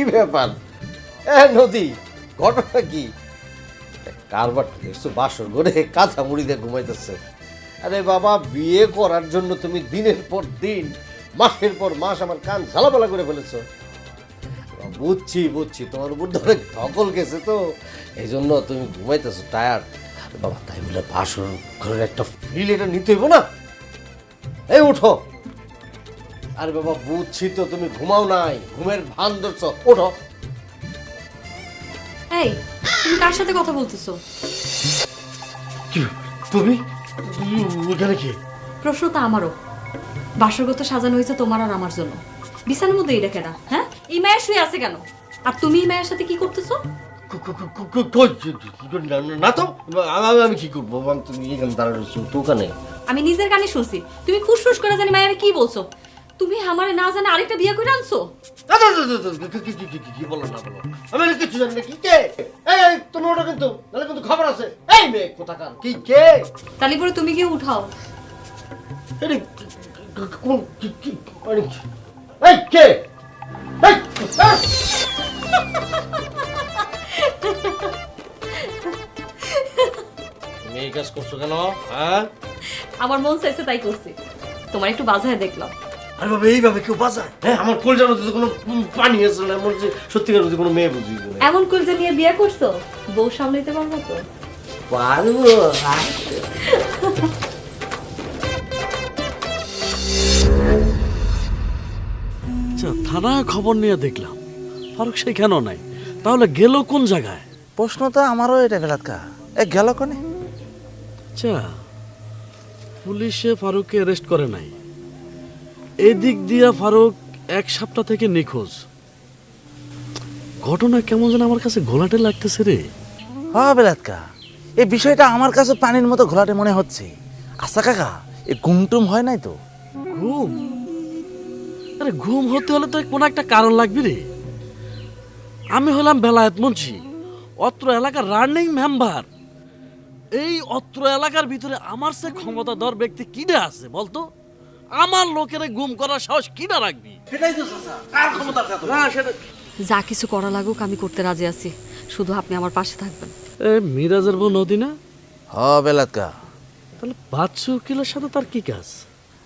কি ব্যাপার? হ্যাঁ নদী, ঘটনা কি? কারবার দেখছ, বাসর ঘরে কাঁথা মুড়ি দিয়ে ঘুমাইতেছে। আরে বাবা, বিয়ে করার জন্য তুমি দিনের পর দিন, মাসের পর মাস আমার কান ঝালাপালা করে ফেলেছো। বুঝছি বুঝছি, তোমার উপর ধরে ধকল গেছে তো। এই জন্য তুমি ঘুমাইতেছো টায়ার্ড বাবা, তাই বলে বাসর ঘরের একটা ফিল এটা নিতে হইব না? এই, উঠো। আরে বাবা বুঝছি তো তুমি ঘুমাও নাই। ঘুমের ভান ধরছ। ওঠো। এই তুমি কার সাথে কথা বলতেছো? কি তুমি? এখানে কি? প্রশ্ন তো আমারও। বাসরগত সাজানো হয়েছে তোমার আর আমার জন্য। বিছানার মধ্যে এটা কেনা হ্যাঁ? এই মায়ের শুয়ে আছে কেন? আর তুমি এই মায়ের সাথে কি করতেছো? না- না তো আমি আমি কি করব? তুমি এখানে দাঁড়ানো তো ওখানে। আমি নিজের কানে শুনছি। তুমি ফুসফুস করে জানি মায়ের কি বলছো? তুমি আমারে না জানে আরেকটা বিয়ে করে আনছো? কি- বলো না বলো। আমি কিছু জানি না কি কে? এই তুমি ওটা কিন্তু নাহলে কিন্তু খবর আছে। এই মেয়ে কোথাকার কি কে? তাহলে পরে তুমি গিয়ে উঠাও। কোন কি কি কি? এই কে? এই আহ! কাজ করছ কেন হ্যাঁ? আমার মন চাইছে তাই করছি। তোমার একটু বাজায় দেখলাম। আরে বাবা এইভাবে কেউ বাঁচায়? হ্যাঁ? আমার কলজার মধ্যে কোনো পানি আছে না মনে হচ্ছে সত্যিকার মধ্যে কোনো মেয়ে বুঝি না। এমন কুলজা নিয়ে বিয়ে করছ? বউ সামলাইতে পারব তো। পারব আচ্ছা থানায় খবর নিয়ে দেখলাম। ফারুক সেখানেও নাই? তাহলে গেল কোন জায়গায়? প্রশ্ন তো আমারও এটা বেলাতকা এ গেল কোনে? আচ্ছা পুলিশে ফারুককে অ্যারেস্ট করে নাই। এদিক দিয়া ফারুক এক সপ্তাহ থেকে নিখোঁজ। ঘটনা কেমন যেন আমার কাছে ঘোলাটে লাগতেছে রে। হ বেলাতকা এই বিষয়টা আমার কাছে পানির মতো ঘোলাটে মনে হচ্ছে। আচ্ছা কাকা এ গুমটুম হয় নাই তো? ঘুম? আরে ঘুম হতে হলে তো কোনো একটা কারণ লাগবে রে। আমি হলাম বেলায়েত মুন্সি অত্র এলাকার রানিং মেম্বার। এই অত্র এলাকার ভিতরে আমার সে ক্ষমতাধর ব্যক্তি কিডা আছে বলতো? আমার লোকের গুম করার সাহস কিনা রাখবি? না সেটা যা কিছু করা লাগুক আমি করতে রাজি আছি। শুধু আপনি আমার পাশে থাকবেন। এ মিরাজের বউ নদীনা হ বেলাতকা তাহলে বাচ্চু উকিলের সাথে তার কি কাজ?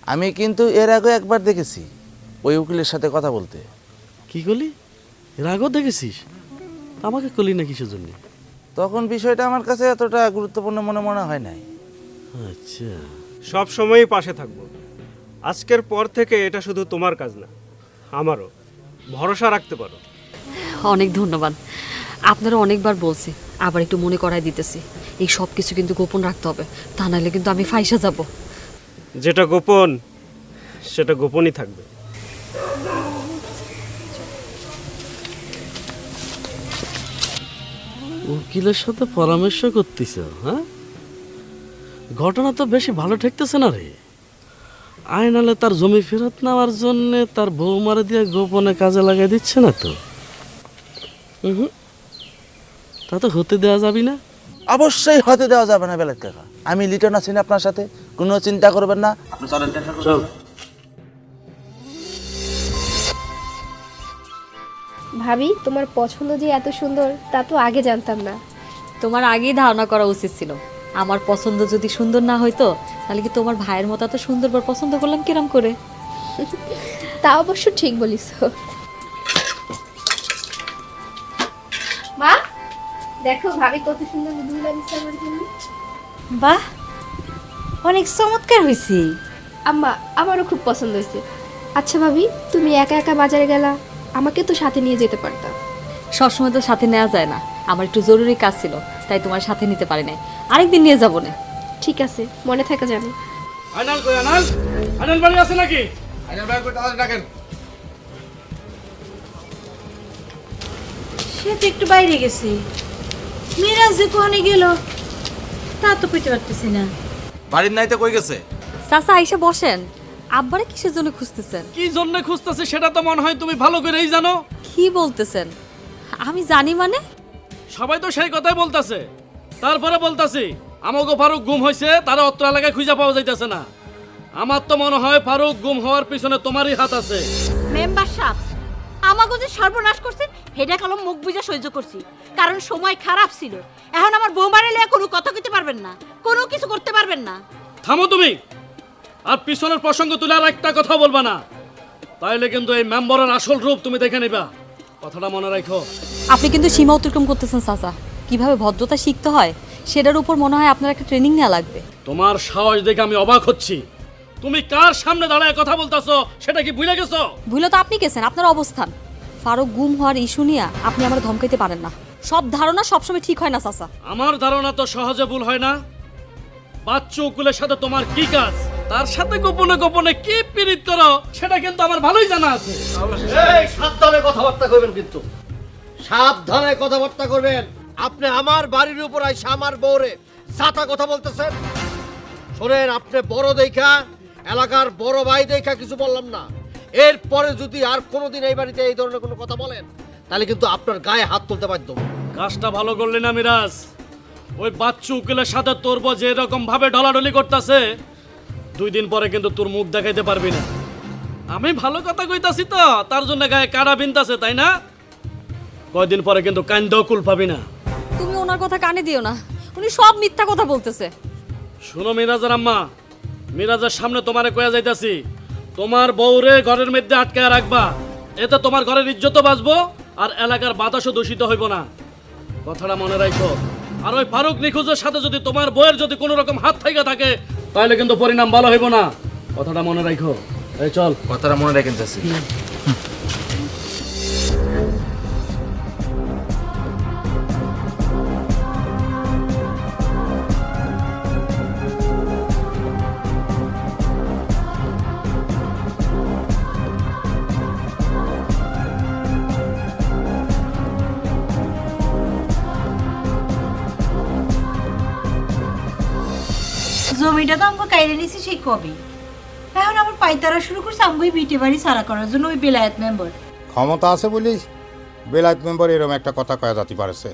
আমি কিন্তু এর আগে একবার দেখেছি ওই উকিলের সাথে কথা বলতে। কি করলি এর আগেও দেখেছিস? আমাকে করলি না কিসের জন্য তখন বিষয়টা আমার কাছে এতটা গুরুত্বপূর্ণ মনে মনে হয় নাই। আচ্ছা। সব সময়ই পাশে থাকব। আজকের পর থেকে এটা শুধু তোমার কাজ না আমারও। ভরসা রাখতে পারো। অনেক ধন্যবাদ। আপনারা অনেকবার বলছি আবার একটু মনে করাই দিতেছি। এই সব কিছু কিন্তু গোপন রাখতে হবে তা নাহলে কিন্তু আমি ফাইসা যাব। যেটা গোপন সেটা গোপনই থাকবে। উকিলের সাথে পরামর্শ করতেছ হ্যাঁ? ঘটনা তো বেশি ভালো ঠেকতেছে না রে। আয়নালে তার জমি ফেরত নেওয়ার জন্য তার বউ বৌমারে দিয়ে গোপনে কাজে লাগাই দিচ্ছে না তো? উহুম। তা তো হতে দেওয়া যাবি না। অবশ্যই হতে দেওয়া যাবে না বেলাত কাকা। আমি লিটন আছি না আপনার সাথে কোনো চিন্তা করবেন না। ভাবি তোমার পছন্দ যে এত সুন্দর তা তো আগে জানতাম না। তোমার আগেই ধারণা করা উচিত ছিল। আমার পছন্দ যদি সুন্দর না হইতো তাহলে কি তোমার ভাইয়ের মতো এত সুন্দর পর পছন্দ করলাম কিরম করে? তা অবশ্য ঠিক বলিস। মা দেখো ভাবি কত সুন্দর আমার জন্য বাহ অনেক চমৎকার হয়েছে। আম্মা আমারও খুব পছন্দ হয়েছে। আচ্ছা ভাবি তুমি একা একা বাজারে গেলা আমাকে তো সাথে নিয়ে যেতে পারতা। সবসময় তো সাথে নেওয়া যায় না। আমার একটু জরুরি কাজ ছিল তাই তোমার সাথে নিতে পারি নাই। আরেকদিন নিয়ে যাব না। ঠিক আছে মনে থাকা যাবে। কই বাড়ি আছে নাকি? সে তো একটু বাইরে গেছে। মিরাজ যে কোহানে গেল তা তো পেতে পারতেছি না। বাড়ির নাই তো কই গেছে? চাচা আইসা বসেন। আব্বারে কিসের জন্য খুঁজতেছেন? কি জন্য খুঁজতেছে সেটা তো মনে হয় তুমি ভালো করেই জানো। কি বলতেছেন? আমি জানি মানে? সবাই তো সেই কথাই বলতাছে। তারপরে বলতাছি আমাকে ফারুক গুম হয়েছে তারা অত্র এলাকায় খুঁজে পাওয়া যাইতেছে না। আমার তো মনে হয় ফারুক গুম হওয়ার পিছনে তোমারই হাত আছে। মেম্বার সাহেব আমাকে যে সর্বনাশ করছেন হেডা কলম মুখ বুঝে সহ্য করছি। কারণ সময় খারাপ ছিল। এখন আমার বৌমারে লিয়ে কোনো কথা কইতে পারবেন না কোনো কিছু করতে পারবেন না। থামো তুমি। আর পিছনের প্রসঙ্গ তুলে আর একটা কথা বলবা না। তাইলে কিন্তু এই মেম্বারের আসল রূপ তুমি দেখে নিবা। কথাটা মনে রাখো। আপনি কিন্তু সীমা অতিক্রম করতেছেন চাচা। কীভাবে ভদ্রতা শিখতে হয় সেটার উপর মনে হয় আপনার একটা ট্রেনিং নেওয়া লাগবে। তোমার সাহস দেখে আমি অবাক হচ্ছি। তুমি কার সামনে দাঁড়ায় কথা বলতাছো সেটা কি ভুলে গেছো? ভুলে তো আপনি গেছেন আপনার অবস্থান। ফারুক গুম হওয়ার ইস্যু নিয়ে আপনি আমার ধমকাইতে পারেন না। সব ধারণা সবসময় ঠিক হয় না চাচা আমার ধারণা তো সহজে ভুল হয় না। বাচ্চু উকুলের সাথে তোমার কি কাজ? তার সাথে গোপনে গোপনে কি পীড়িত করো সেটা কিন্তু আমার ভালোই জানা আছে। এই সাবধানে কথাবার্তা করবেন কিন্তু। সাবধানে কথাবার্তা করবেন। আপনি আমার বাড়ির উপর আইসা আমার বউরে সাতা কথা বলতেছেন? শোনেন, আপনি বড় দেখা, এলাকার বড় ভাই দেখা কিছু বললাম না। এরপরে যদি আর কোনোদিন এই বাড়িতে এই ধরনের কোনো কথা বলেন, তাহলে কিন্তু আপনার গায়ে হাত তুলতে হব। কাজটা ভালো করলে না, মিরাজ। ওই বাচ্চু উকিলের সাথে তোর বউ যে রকম ভাবে ঢলাঢলি করতেছে, দুই দিন পরে কিন্তু তোর মুখ দেখাইতে পারবি না। আমি ভালো কথা কইতাছি তো, তার জন্য গায়ে কাড়া বিনতাছে, তাই না? কয়দিন পরে কিন্তু কান্দেও কুল পাবি না। তুমি ওনার কথা কানে দিও না। উনি সব মিথ্যা কথা বলতেছে। শুনো মিরাজের আম্মা মিরাজের সামনে তোমারে কয়া যাইতাছি তোমার বউরে ঘরের মধ্যে আটকায় রাখবা এতে তোমার ঘরের ইজ্জতও বাঁচবো আর এলাকার বাতাসও দূষিত হইব না। কথাটা মনে রাখো আর ওই ফারুক নিখোঁজের সাথে যদি তোমার বউয়ের যদি কোনো রকম হাত থেকে থাকে তাহলে কিন্তু পরিণাম ভালো হইব না। কথাটা মনে রাখো এই চল। কথাটা মনে রাখেন চাচি। জমিটা তো আমাকে কাইরে নিছি সেই কবে? এখন আবার পাইতারা শুরু করছে আমাকে বিটে বাড়ি সারা করার জন্য ওই বেলায়েত মেম্বার। ক্ষমতা আছে বলেই বেলায়েত মেম্বার এরকম একটা কথা কয়া যাতে পারেছে।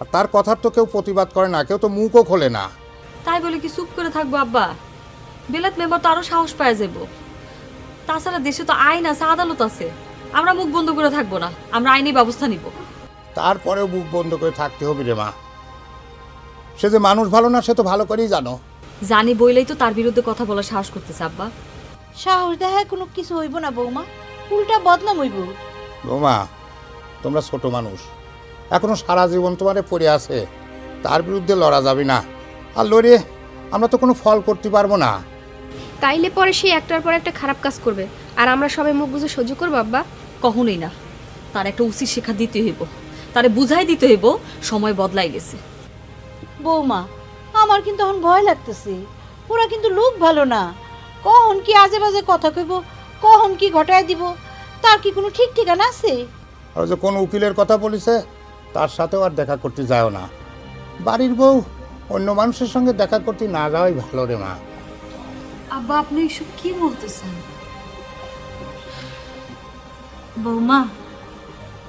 আর তার কথার তো কেউ প্রতিবাদ করে না কেউ তো মুখও খোলে না। তাই বলে কি চুপ করে থাকব আব্বা? বেলাত মেম্বার তো আরও সাহস পায় যাব তাছাড়া দেশে তো আইন আছে আদালত আছে। আমরা মুখ বন্ধ করে থাকব না আমরা আইনি ব্যবস্থা নিব। তারপরেও মুখ বন্ধ করে থাকতে হবে রে মা। সে যে মানুষ ভালো না সে তো ভালো করেই জানো। জানি বইলেই তো তার বিরুদ্ধে কথা বলার সাহস করতেছে আব্বা। সাহস দেখায় কোনো কিছু হইব না বৌমা। উল্টা বদনাম হইব। বৌমা তোমরা ছোট মানুষ। এখনও সারা জীবন তোমারে পড়ে আছে। তার বিরুদ্ধে লড়া যাবে না। আর লড়ে আমরা তো কোনো ফল করতে পারব না। তাইলে পরে সে একটার পর একটা খারাপ কাজ করবে। আর আমরা সবাই মুখ বুঝে সহ্য করব আব্বা? কখনোই না। তার একটা উচিত শিক্ষা দিতে হইব। তারে বুঝাই দিতে হইব সময় বদলাই গেছে। বৌমা আমার কিন্তু এখন ভয় লাগতেছে। ওরা কিন্তু লোক ভালো না। কখন কি আজে বাজে কথা কইব কখন কি ঘটায় দিব তার কি কোনো ঠিক ঠিকানা আছে? আর ওই যে কোন উকিলের কথা বলিছে তার সাথেও আর দেখা করতে যাও না। বাড়ির বউ অন্য মানুষের সঙ্গে দেখা করতে না যাওয়াই ভালো রে মা। আব্বা আপনি এসব কি বলতেছেন? বৌমা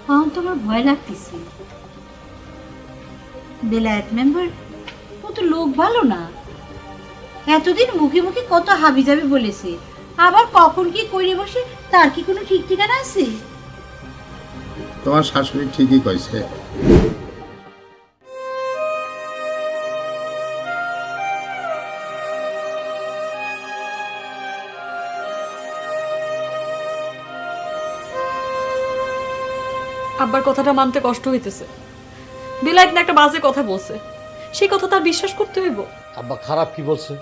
এখন তো আমার ভয় লাগতেছে। বেলায়েত মেম্বার তো লোক ভালো না। এতদিন মুখে মুখে কত হাবি যাবে বলেছে। আবার কখন কি করে বসে তার কি কোনো ঠিক ঠিকানা আছে? তোমার শাশুড়ি ঠিকই কইছে। আব্বার কথাটা মানতে কষ্ট হইতেছে। বিলাইত না একটা বাজে কথা বলছে। সেই কথা তার বিশ্বাস করতে হইব। আব্বা খারাপ কি বলছে?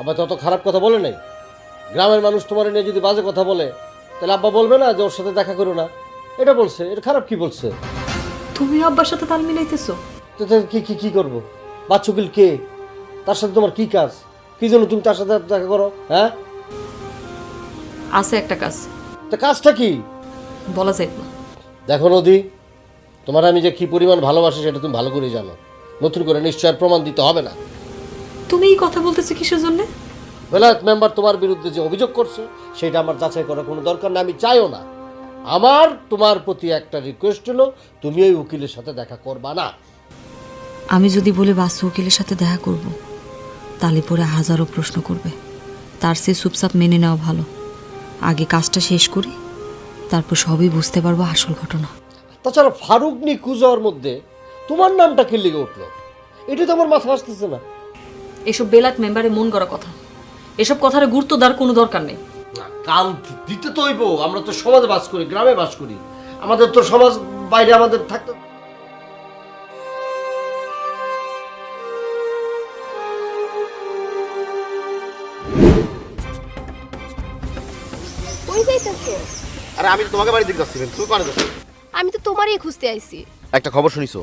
আব্বা তত খারাপ কথা বলে নাই। গ্রামের মানুষ তোমার নিয়ে যদি বাজে কথা বলে তাহলে আব্বা বলবে না যে ওর সাথে দেখা করো না। এটা বলছে এটা খারাপ কি বলছে? তুমি আব্বার সাথে তাল মিলাইতেছো? তো তাহলে কি কি কি করব? বাচ্চুকিল কে? তার সাথে তোমার কি কাজ? কি জন্য তুমি তার সাথে দেখা করো হ্যাঁ? আছে একটা কাজ। তা কাজটা কি? বলা যায় না। দেখো নদী তোমার আমি যে কি পরিমাণ ভালোবাসি সেটা তুমি ভালো করে জানো। নতুন করে নিশ্চয় আর প্রমাণ দিতে হবে না। তুমি এই কথা বলতেছো কিসের জন্য? বেলায়েত মেম্বার তোমার বিরুদ্ধে যে অভিযোগ করছে সেটা আমার যাচাই করার কোনো দরকার না আমি চাইও না। আমার তোমার প্রতি একটা রিকোয়েস্ট হলো তুমি ওই উকিলের সাথে দেখা করবা না। আমি যদি বলি বাসু উকিলের সাথে দেখা করব তাহলে পরে হাজারো প্রশ্ন করবে। তার সে চুপচাপ মেনে নেওয়া ভালো। আগে কাজটা শেষ করি তারপর সবই বুঝতে পারব আসল ঘটনা। তাছাড়া ফারুক হওয়ার মধ্যে তোমার নামটা কে লেগে উঠল? এটা তো আমার মাথা আসতেছে না। এসব বেলাত মেম্বারে মন করা কথা। এসব কথার গুরুত্ব দেওয়ার কোনো দরকার নেই। না, কান দিতে তো হইব আমরা তো সমাজে বাস করি গ্রামে বাস করি। আমাদের তো সমাজ বাইরে আমাদের থাকতে কই যাইতাছো? আরে আমি তো তোমাকে বাড়ি দিকে যাচ্ছি তুমি কানে যাচ্ছ? আমি তো তোমারই খুঁজতে আইছি। একটা খবর শুনিছো?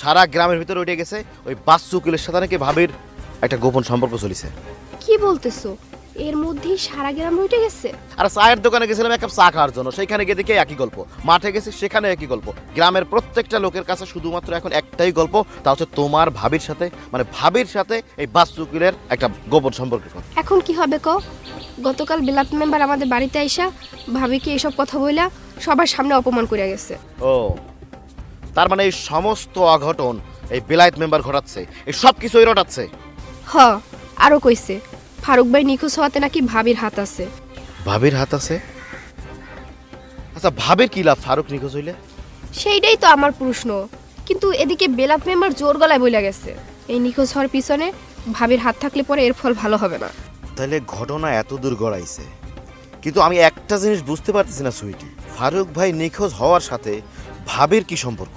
সারা গ্রামের ভিতরে উঠে গেছে ওই বাচ্চু উকিলের সাথে নাকি ভাবির একটা গোপন সম্পর্ক চলিছে। কি বলতেছো? এর মধ্যেই সারা গ্রাম উঠে গেছে? আর চায়ের দোকানে গেছিলাম এক কাপ চা খাওয়ার জন্য সেখানে গিয়ে দেখে একই গল্প। মাঠে গেছি সেখানে একই গল্প। গ্রামের প্রত্যেকটা লোকের কাছে শুধুমাত্র এখন একটাই গল্প তা হচ্ছে তোমার ভাবির সাথে মানে ভাবির সাথে এই বাচ্চু উকিলের একটা গোপন সম্পর্কের কথা। এখন কি হবে ক গতকাল বিলাত মেম্বার আমাদের বাড়িতে আইসা ভাবিকে এসব কথা বইলা সবার সামনে অপমান করে গেছে। ও তার মানে এই সমস্ত অঘটন এই বেলায়েত মেম্বার ঘটাচ্ছে এই সব কিছুই রটাচ্ছে। হ আরও কইছে ফারুক ভাই নিখোঁজ হওয়াতে নাকি ভাবির হাত আছে। ভাবির হাত আছে? আচ্ছা ভাবির কি লাভ? ফারুক নিখোঁজ হইলে? সেইটাই তো আমার প্রশ্ন। কিন্তু এদিকে বেলাত মেম্বার জোর গলায় বইলা গেছে। এই নিখোঁজ হওয়ার পিছনে ভাবির হাত থাকলে পরে এর ফল ভালো হবে না। তাহলে ঘটনা এত দূর গড়াইছে। কিন্তু আমি একটা জিনিস বুঝতে পারতেছি না সুইটি। ফারুক ভাই নিখোঁজ হওয়ার সাথে ভাবির কি সম্পর্ক?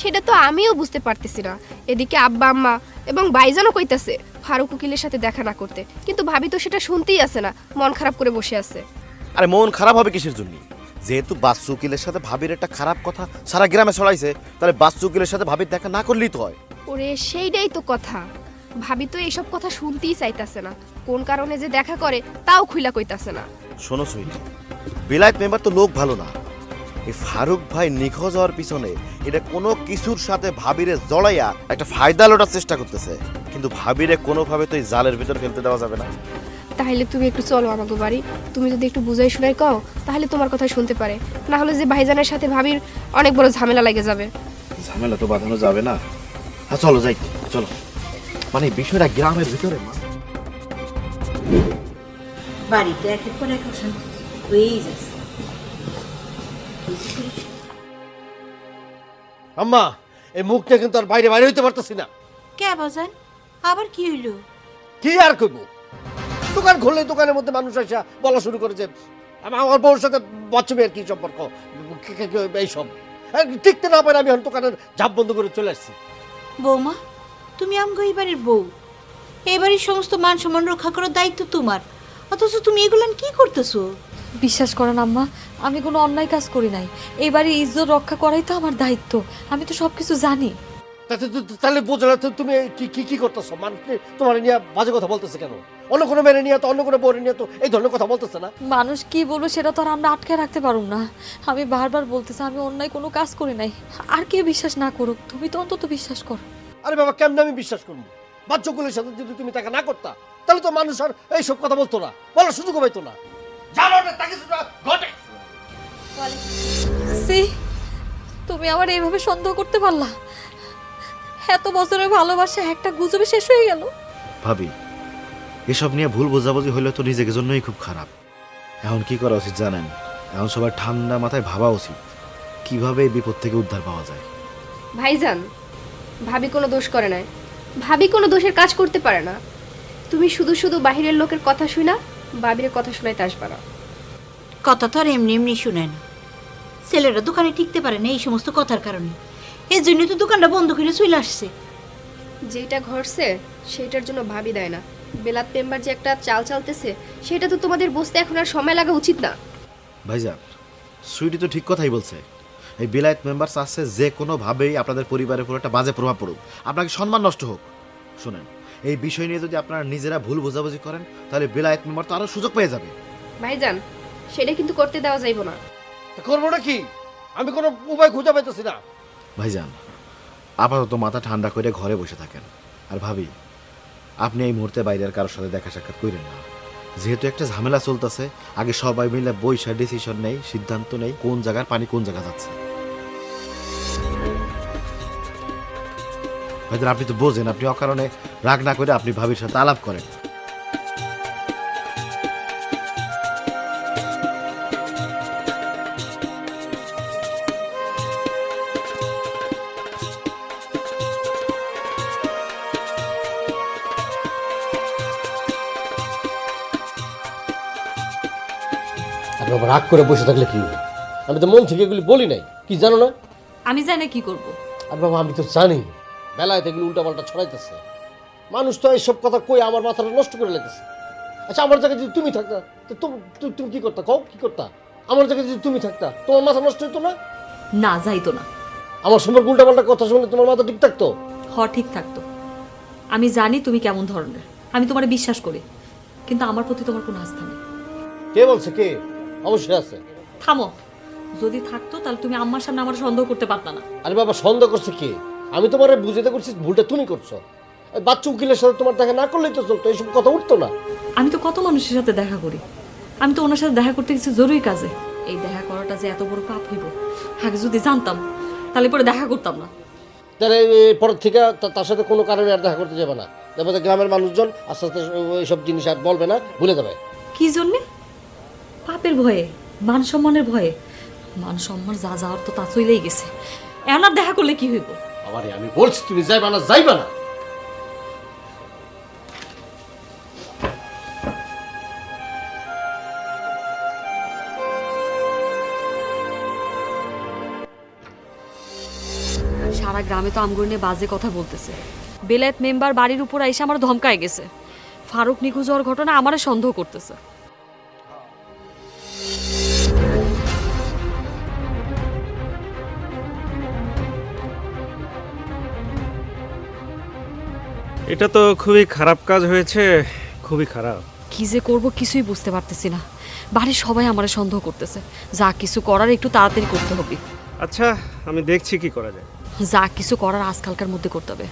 সেটা তো আমিও বুঝতে পারতেছি না। এদিকে আব্বা আম্মা এবং বাইজানও কইতাছে ফারুক উকিলের সাথে দেখা না করতে। কিন্তু ভাবি তো সেটা শুনতেই আছে না মন খারাপ করে বসে আছে। আরে মন খারাপ হবে কিসের জন্য? যেহেতু বাচ্চু উকিলের সাথে ভাবির একটা খারাপ কথা সারা গ্রামে ছড়াইছে তাহলে বাচ্চু উকিলের সাথে ভাবির দেখা না করলেই তো হয়। ওরে সেইটাই তো কথা। ভাবি তো এইসব কথা শুনতেই চাইতাছে না। কোন কারণে যে দেখা করে তাও খুইলা কইতাছে না। শোনো সুইটি বিলায়ত মেম্বার তো লোক ভালো না। এই ফারুক ভাই নিখোঁজ হওয়ার পিছনে এটা কোনো কিছুর সাথে ভাবিরে জড়াইয়া একটা ফায়দা লোটার চেষ্টা করতেছে। কিন্তু ভাবিরে কোনোভাবে তো এই জালের ভিতর ফেলতে দেওয়া যাবে না। তাহলে তুমি একটু চলো আমাকে বাড়ি। তুমি যদি একটু বুঝাই শুনাই কও তাহলে তোমার কথা শুনতে পারে। না হলে যে ভাইজানের সাথে ভাবির অনেক বড় ঝামেলা লেগে যাবে। ঝামেলা তো বাঁধানো যাবে না। হ্যাঁ চলো যাই চলো। মানে বিষয়টা গ্রামের ভিতরে মা। বাড়িতে একের পর এক অশান্তি হয়েই যাচ্ছে। আম্মা এই মুখটা কিন্তু আর বাইরে বাইরে হইতে পারতেছি না। কে বাজান আবার কি হইল? কি আর দোকান খুললে দোকানের মধ্যে মানুষ আসা বলা শুরু করেছে আমার বউর সাথে বাচ্চা মেয়ের কি সম্পর্ক এইসব টিকতে না পারে আমি দোকানের ঝাপ বন্ধ করে চলে আসছি। বৌমা তুমি আমগো এই বাড়ির বউ। এই বাড়ির সমস্ত মান সম্মান রক্ষা করার দায়িত্ব তোমার। অথচ তুমি এগুলান কি করতেছো? বিশ্বাস করেন আম্মা আমি কোনো অন্যায় কাজ করি নাই। এই বাড়ির ইজ্জত রক্ষা করাই তো আমার দায়িত্ব। আমি তো সব কিছু জানি। তাতে তো- তাহলে বোঝো না তো তুমি কি কি কি করতেছো? মানুষ তোমার নিয়ে বাজে কথা বলতেছে কেন? অন্য কোনো মেনে নিয়ে তো অন্য কোনো বউরে নিয়ে তো এই ধরনের কথা বলতেছে না? মানুষ কি বলব সেটা তো আর আমরা আটকে রাখতে পারুম না। আমি বারবার বলতেছি আমি অন্যায় কোনো কাজ করি নাই। আর কে বিশ্বাস না করুক? তুমি তো অন্তত বিশ্বাস করো। আরে বাবা কেমন আমি বিশ্বাস করব? বাচ্চাগুলোর সাথে যদি তুমি তাকে না করতা তাহলে তো মানুষ আর এইসব কথা বলতো না বলার সুযোগ পাইতো না। জানো না তাকে সেটা ঘটে। সি তুমি আমার এইভাবে সন্দেহ করতে পারলা? এত বছরের ভালোবাসা একটা গুজবে শেষ হয়ে গেল? ভাবি এসব নিয়ে ভুল বোঝাবুঝি হলে তো নিজেকে জন্যই খুব খারাপ। এখন কি করা উচিত জানেন? এখন সবার ঠান্ডা মাথায় ভাবা উচিত। কীভাবে এই বিপদ থেকে উদ্ধার পাওয়া যায়? ভাইজান ভাবি কোনো দোষ করে নাই। ভাবি কোনো দোষের কাজ করতে পারে না। তুমি শুধু শুধু বাহিরের লোকের কথা শুনা বাবির কথা শোনাইতে আসবা না। কথা তো আর এমনি এমনি শুনে না ছেলেরা দোকানে টিকতে পারে না এই সমস্ত কথার কারণে। এই জন্য তো দোকানটা বন্ধ করে চলে আসছে। যেটা ঘটছে সেটার জন্য ভাবি দেয় না। বেলাত মেম্বার যে একটা চাল চালতেছে সেটা তো তোমাদের বুঝতে এখন আর সময় লাগা উচিত না। ভাইজান সুইটি তো ঠিক কথাই বলছে। এই বিলায়ত মেম্বার চাচ্ছে যে কোনোভাবেই আপনাদের পরিবারের উপর একটা বাজে প্রভাব পড়ুক। আপনাকে সম্মান নষ্ট হোক। শুনেন এই বিষয় নিয়ে যদি আপনারা নিজেরা ভুল বোঝাবুঝি করেন তাহলে বিলায়ত মেম্বার তো আরও সুযোগ পেয়ে যাবে। ভাইজান সেটা কিন্তু করতে দেওয়া যাইব না। তা করব না কি? আমি কোনো উপায় খুঁজে পাইতেছি না। ভাইজান আপাতত মাথা ঠান্ডা করে ঘরে বসে থাকেন। আর ভাবি আপনি এই মুহূর্তে বাইরের কারোর সাথে দেখা সাক্ষাৎ করেন না। যেহেতু একটা ঝামেলা চলতেছে আগে সবাই মিলে বৈশা ডিসিশন নেই সিদ্ধান্ত নেই কোন জায়গার পানি কোন জায়গা যাচ্ছে। হয়তো আপনি তো বোঝেন আপনি অকারণে রাগ না করে আপনি ভাবির সাথে আলাপ করেন। রাগ করে বসে থাকলে কি? হবে? আমি তো মন থেকে এগুলি বলি নাই কি জানো না? আমি জানি কি করব। আর বাবা আমি তো জানি। বেলায় এগুলো উল্টাপাল্টা ছড়াইতেছে। মানুষ তো এইসব কথা কই আমার মাথাটা নষ্ট করে লেগেছে। আচ্ছা আমার জায়গায় যদি তুমি থাকতা তো তুমি- কি করতা? কও কি করতা? আমার জায়গায় যদি তুমি থাকতা তোমার মাথা নষ্ট হতো না? না যাইতো না। আমার সম্পর্কে উল্টাপাল্টা কথা শুনলে তোমার মাথা ঠিক থাকতো? হ ঠিক থাকতো। আমি জানি তুমি কেমন ধরনের। আমি তোমার বিশ্বাস করি। কিন্তু আমার প্রতি তোমার কোনো আস্থা নেই। কে বলছে কে? অবশ্যই আছে। থামো। যদি থাকতো তাহলে তুমি আম্মার সামনে আমার সন্দেহ করতে পারতা না। আরে বাবা সন্দেহ করছে কে? আমি তোমার বুঝাতে করছি ভুলটা তুমি করছ। বাচ্চা উকিলের সাথে তোমার দেখা না করলেই তো চলতো এইসব কথা উঠতো না। আমি তো কত মানুষের সাথে দেখা করি। আমি তো ওনার সাথে দেখা করতে গেছি জরুরি কাজে। এই দেখা করাটা যে এত বড় পাপ হইব আগে যদি জানতাম তাহলে পরে দেখা করতাম না। তাহলে পরের থেকে তার সাথে কোনো কারণে আর দেখা করতে যাবে না। যে গ্রামের মানুষজন আস্তে আস্তে এইসব জিনিস আর বলবে না ভুলে যাবে। কি জন্যে? পাপের ভয়ে মান সম্মানের ভয়ে। মান সম্মান যা যাওয়ার তো তা চলেই গেছে। এখন আর দেখা করলে কি হইব? আবার আমি বলছি, তুমি যাইবা না যাইবা না। সারা গ্রামে তো আমগুলো নিয়ে বাজে কথা বলতেছে। বেলায়েত মেম্বার বাড়ির উপর এসে আমার ধমকায় গেছে। ফারুক নিখোঁজ হওয়ার ঘটনা আমারে সন্দেহ করতেছে। এটা তো খুবই খারাপ কাজ হয়েছে খুবই খারাপ। কি যে করব কিছুই বুঝতে পারতেছি না। বাড়ির সবাই আমারে সন্দেহ করতেছে। যা কিছু করার একটু তাড়াতাড়ি করতে হবে। আচ্ছা আমি দেখছি কি করা যায়। যা কিছু করার আজকালকার মধ্যে করতে হবে।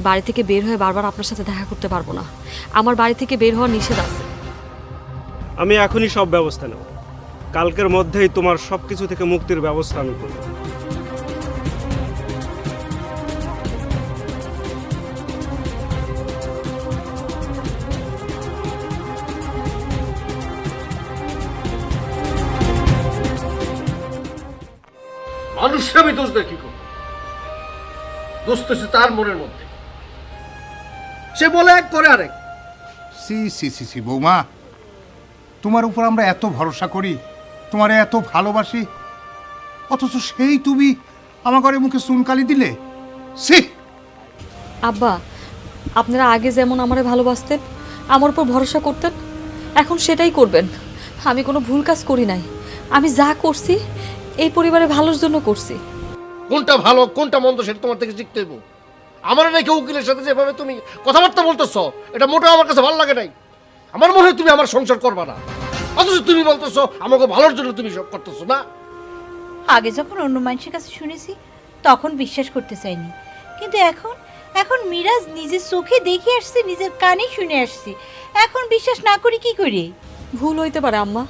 বাড়ি থেকে বের হয়ে বারবার আপনার সাথে দেখা করতে পারব না। আমার বাড়ি থেকে বের হওয়ার নিষেধ আছে। আমি এখনই সব ব্যবস্থা নেব। কালকের মধ্যেই তোমার সব কিছু থেকে মুক্তির ব্যবস্থা আমি করব দোষ তো সে তার মনের মধ্যে। সে বলে এক করে আরেক। সি সি সি সি বৌমা তোমার উপর আমরা এত ভরসা করি তোমার এত ভালোবাসি অথচ সেই তুমি আমার ঘরে মুখে চুনকালি দিলে সি আব্বা আপনারা আগে যেমন আমারে ভালোবাসতেন আমার উপর ভরসা করতেন এখন সেটাই করবেন। আমি কোনো ভুল কাজ করি নাই। আমি যা করছি এই পরিবারের ভালোর জন্য করছি। কোনটা ভালো কোনটা মন্দ সেটা তোমার থেকে শিখতে দেবো আমার নাকি উকিলের সাথে যেভাবে তুমি কথাবার্তা বলতেছো এটা মোটেও আমার কাছে ভালো লাগে নাই। আমার মনে হয় তুমি আমার সংসার করবা না। অথচ তুমি বলতেছো আমাকে ভালোর জন্য তুমি সব করতেছো না। আগে যখন অন্য মানুষের কাছে শুনেছি তখন বিশ্বাস করতে চাইনি। কিন্তু এখন এখন মিরাজ নিজের চোখে দেখে আসছে নিজের কানে শুনে আসছে। এখন বিশ্বাস না করি কি করি? ভুল হইতে পারে আম্মা।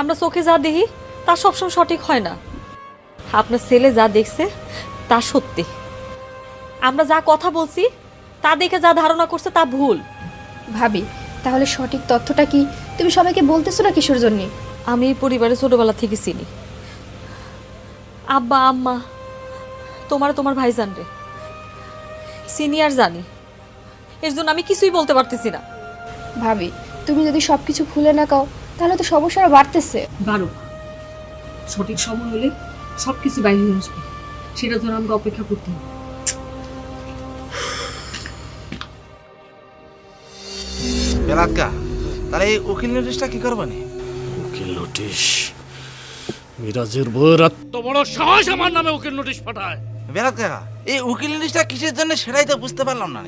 আমরা চোখে যা দেখি তা সবসময় সঠিক হয় না। আপনার ছেলে যা দেখছে তা সত্যি। আমরা যা কথা বলছি তা দেখে যা ধারণা করছে তা ভুল। ভাবি তাহলে সঠিক তথ্যটা কি? তুমি সবাইকে বলতেছো না কিশোর জন্যে? আমি এই পরিবারে ছোটবেলা থেকে চিনি। আব্বা আম্মা তোমার তোমার ভাইজান রে। সিনিয়র জানি। এর জন্য আমি কিছুই বলতে পারতেছি না। ভাবি তুমি যদি সব কিছু খুলে না কাও তাহলে তো সমস্যা আরও বাড়তেছে। বারো সঠিক সময় হলে সব কিছু বাইরে হয়ে আসবে। সেটার জন্য আমাকে অপেক্ষা করতে হবে। বেলাতকা তাহলে এই উকিল নোটিশটা কি করবানি উকিল নোটিশ? মিরাজের বউয়ের এত বড় সাহস আমার নামে উকিল নোটিশ পাঠায়। বেলাত কাকা এই উকিল নোটিশটা কিসের জন্য সেটাই তো বুঝতে পারলাম না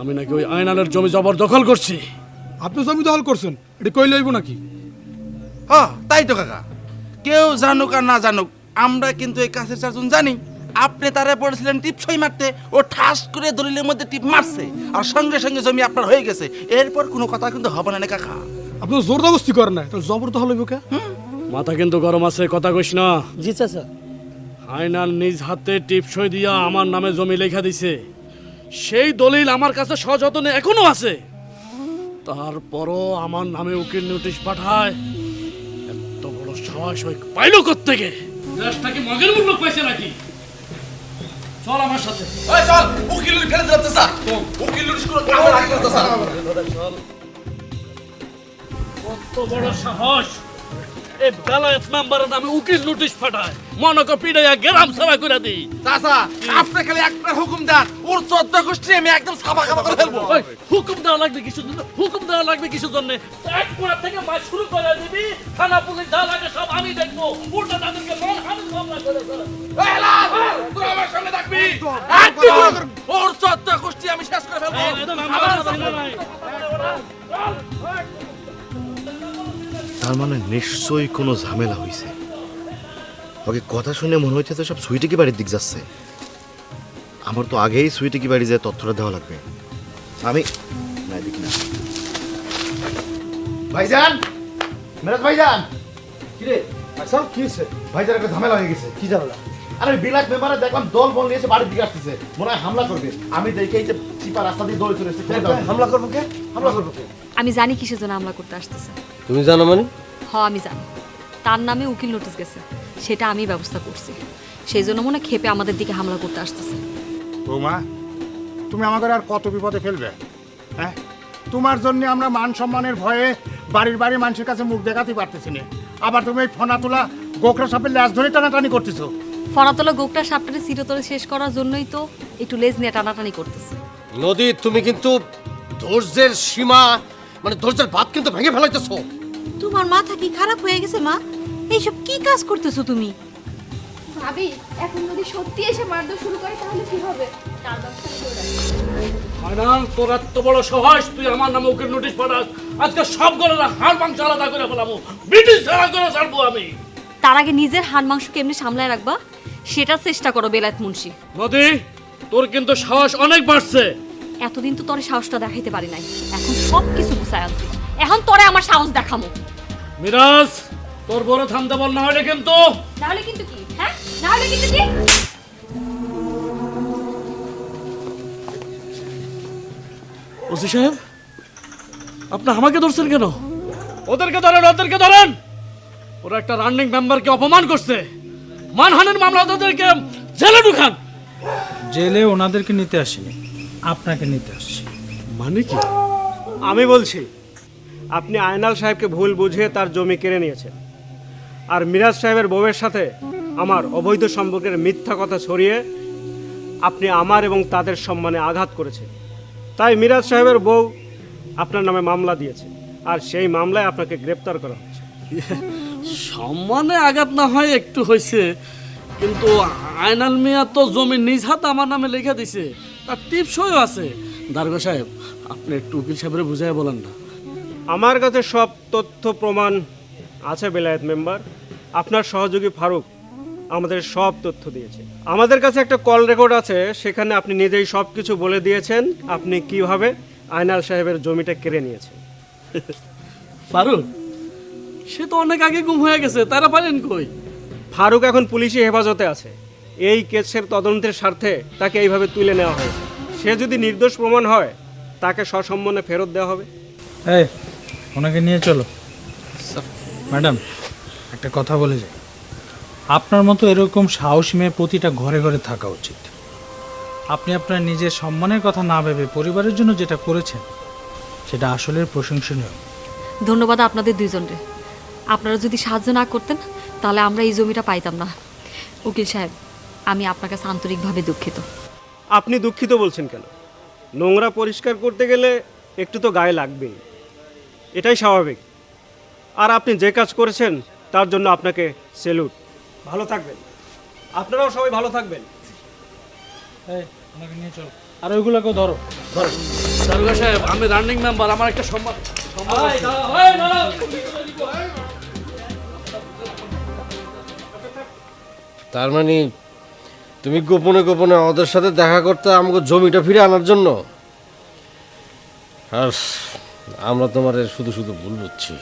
আমি নাকি ওই আয়নালের জমি জবরদখল করছি। আপনি জমি দখল করছেন এটা কই লইব নাকি? হ তাই তো কাকা। কেউ জানুক আর না জানুক আমরা কিন্তু এই কাছের চারজন জানি। আপনি তারা পড়েছিলেন টিপ ছই মারতে ও ঠাস করে দলিলের মধ্যে টিপ মারছে। আর সঙ্গে সঙ্গে জমি আপনার হয়ে গেছে। এরপর কোনো কথা কিন্তু হবে না কাকা। আপনি তো জোরদবস্তি করেন না তাহলে জবর দখল হইব কে মাথা কিন্তু গরম আছে কথা কইস না। জি চাচা আয়নাল নিজ হাতে টিপসই দিয়া আমার নামে জমি লেখা দিছে। সেই দলিল আমার কাছে সযত্নে এখনও আছে। তারপরও আমার নামে উকিল নোটিশ পাঠায়। এত বড় সাহস ওই পাইলো কোত্থেকে? দেশটা কি মগের মূল্য পাইছে নাকি? চল আমার সাথে। চল! উকিল ফেলে দিতে স্যার। উকিল নোটিশ করে কামড় রাখতে স্যার কত বড় সাহস! এই বেলায়েত মেম্বারের নামে উকিল নোটিশ পাঠায়। মনে কর পিড়াইয়া গেরাম সারা করে দিই। চাচা আপনি খালি একটা হুকুম দেন ওর চোদ্দ গোষ্ঠী আমি একদম সাফা খাফা করে ফেলব। হুকুম দেওয়া লাগবে কিছু জন্য? হুকুম দেওয়া লাগবে কিছু জন্য? এক কোণা থেকে মাছ শুরু করে দিবি থানা পুলিশ যা লাগে সব আমি দেখব। উল্টা তাদেরকে মানহানির মামলা করে দেব। তুই আমার সঙ্গে থাকবি? ওর চোদ্দ গোষ্ঠী আমি শেষ করে ফেলব। আমার তার মানে নিশ্চয়ই কোনো ঝামেলা হয়েছে ওকে কথা শুনে মনে হচ্ছে তো সব সুইটিকি বাড়ির দিক যাচ্ছে। আমার তো আগেই সুইটিকি বাড়ি যে তথ্যটা দেওয়া লাগবে। আমি না দেখি না। ভাইজান! মেরাজ ভাইজান! কিরে সব কি হয়েছে ভাইজান একটা ঝামেলা হয়ে গেছে। কি ঝামেলা? আরে বিলাত মেম্বারে দেখলাম দল বল নিয়ে এসে বাড়ির দিকে আসতেছে। মনে হয় হামলা করবে। আমি দেখে এই যে চিপা রাস্তা দিয়ে দৌড়ে চলে এসেছি। হামলা করব কে? হামলা করব কে? আমি জানি কিসের জন্য হামলা করতে আসতেছে। তুমি জানো মানে? হ আমি জানি। তার নামে উকিল নোটিশ গেছে। সেটা আমি ব্যবস্থা করছি। সেই জন্য মনে হয় খেপে আমাদের দিকে হামলা করতে আসতেছে। বৌমা তুমি আমাদের আর কত বিপদে ফেলবে? হ্যাঁ? তোমার জন্য আমরা মান সম্মানের ভয়ে বাড়ির বাড়ি মানুষের কাছে মুখ দেখাতে পারতেছি না। আবার তুমি এই ফোনা তোলা গোখরা সাপের ল্যাস ধরে টানাটানি করতেছো। ফরাতলা গোকটা সাপটারে চিরতরে শেষ করার জন্যই তো একটু লেজ নিয়ে টানাটানি করতেছে। নদী তুমি কিন্তু ধৈর্যের সীমা মানে ধৈর্যের ভাত কিন্তু ভেঙে ফেলাইতেছো। তোমার মাথা কি খারাপ হয়ে গেছে মা? এইসব কি কাজ করতেছো তুমি? ভাবি এখন যদি সত্যি এসে মারধর শুরু করে তাহলে কি হবে? তার। ফাইনাল তোর এত বড় সাহস তুই আমার নামে ওকে নোটিশ পাঠাস। আজকে সব গলেরা হাড় মাংস আলাদা করে ফেলাবো। ব্রিটিশ ছাড়া করে ছাড়বো আমি। তার আগে নিজের হান মাংস কেমনি সামলায় রাখবা? সেটা চেষ্টা করো বেলায়েত মুন্সি। নদী তোর কিন্তু সাহস অনেক বাড়ছে। এতদিন তো তোরে সাহসটা দেখাইতে পারি নাই। এখন সব কিছু গুছায় আনছি। এখন তোরে আমার সাহস দেখামো। মিরাজ তোর বড় থামতে বল না হলে কিন্তু নাহলে কিন্তু কি? হ্যাঁ? নাহলে কিন্তু কি? ওসি সাহেব আপনি আমাকে ধরছেন কেন? ওদেরকে ধরেন ওদেরকে ধরেন! ওরা একটা রানিং মেম্বারকে অপমান করছে। মানহানির মামলা ওদেরকে জেলে ঢুকান। জেলে ওনাদেরকে নিতে আসিনি। আপনাকে নিতে আসছি। মানে কি? আমি বলছি আপনি আয়নাল সাহেবকে ভুল বুঝিয়ে তার জমি কেড়ে নিয়েছেন। আর মিরাজ সাহেবের বউয়ের সাথে আমার অবৈধ সম্পর্কের মিথ্যা কথা ছড়িয়ে আপনি আমার এবং তাদের সম্মানে আঘাত করেছেন। তাই মিরাজ সাহেবের বউ আপনার নামে মামলা দিয়েছে আর সেই মামলায় আপনাকে গ্রেপ্তার করা হচ্ছে সম্মানে আঘাত না হয় একটু হয়েছে কিন্তু আয়নাল মিয়া তো জমি নিজ হাতে আমার নামে লিখে দিছে। তার টিপসইও আছে। দারগা সাহেব আপনি একটু উকিল সাহেবের বুঝাই বলেন না। আমার কাছে সব তথ্য প্রমাণ আছে বেলায়েত মেম্বার। আপনার সহযোগী ফারুক আমাদের সব তথ্য দিয়েছে। আমাদের কাছে একটা কল রেকর্ড আছে সেখানে আপনি নিজেই সব কিছু বলে দিয়েছেন আপনি কীভাবে আয়নাল সাহেবের জমিটা কেড়ে নিয়েছেন। ফারুক সে তো অনেক আগে গুম হয়ে গেছে তারা পারেন কই? ফারুক এখন পুলিশি হেফাজতে আছে। এই কেসের তদন্তের স্বার্থে তাকে এইভাবে তুলে নেওয়া হয়। সে যদি নির্দোষ প্রমাণ হয় তাকে সসম্মানে ফেরত দেওয়া হবে। এই ওনাকে নিয়ে চলো। ম্যাডাম একটা কথা বলে যাই। আপনার মতো এরকম সাহসী মেয়ে প্রতিটা ঘরে ঘরে থাকা উচিত। আপনি আপনার নিজের সম্মানের কথা না ভেবে পরিবারের জন্য যেটা করেছেন সেটা আসলে প্রশংসনীয়। ধন্যবাদ আপনাদের দুইজনরে আপনারা যদি সাহায্য না করতেন তাহলে আমরা এই জমিটা পাইতাম না। উকিল সাহেব আমি আপনার কাছে আন্তরিকভাবে দুঃখিত। আপনি দুঃখিত বলছেন কেন? নোংরা পরিষ্কার করতে গেলে একটু তো গায়ে লাগবেই। এটাই স্বাভাবিক। আর আপনি যে কাজ করেছেন তার জন্য আপনাকে সেলুট। ভালো থাকবেন। আপনারাও সবাই ভালো থাকবেন। এই ওনাকে নিয়ে চলো। আর ওইগুলোকেও ধরো। দারগা সাহেব আমি রানিং মেম্বার আমার একটা সম্মান তার মানে তুমি গোপনে গোপনে ওদের সাথে দেখা করতে আমাকে জমিটা ফিরে আনার জন্য? আর আমরা তোমার শুধু শুধু ভুল বুঝছি।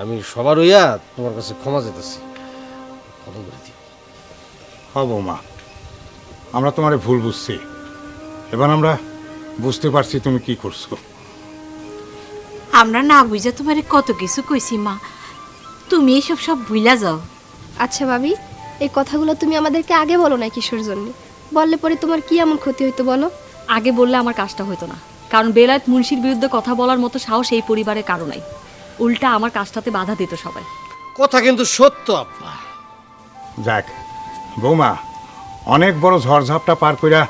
আমি সবার হইয়া তোমার কাছে ক্ষমা যেতেছি ক্ষমা করে দিও। হ বৌমা আমরা তোমারে ভুল বুঝছি। এবার আমরা বুঝতে পারছি তুমি কি করছ। আমরা না বুঝা তোমারে কত কিছু কইছি মা। তুমি এসব সব ভুইলা যাও। আচ্ছা ভাবি। এই কথাগুলো তুমি আমাদেরকে আগে বলো না কিশোর জন্য। বললে পরে তোমার কি এমন ক্ষতি হইতো বলো? আগে বললে আমার কাজটা হতো না। কারণ বেলায়েত মুন্সির বিরুদ্ধে কথা বলার মতো সাহস এই পরিবারের কারও নাই। উল্টা আমার কাজটাতে বাধা দিত সবাই। কথা কিন্তু সত্য আব্বা। যাক বৌমা অনেক বড় ঝড়ঝাপটা পার কইরা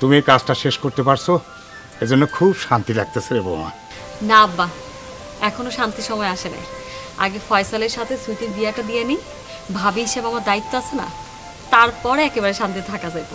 তুমি এই কাজটা শেষ করতে পারছ। এজন্য খুব শান্তি লাগতেছে রে বৌমা। না আব্বা এখনও শান্তি সময় আসে নাই। আগে ফয়সালের সাথে সুইটির বিয়াটা দিয়ে নিই ভাবি হিসেবে আমার দায়িত্ব আছে না তারপরে একেবারে শান্তি থাকা যাইব।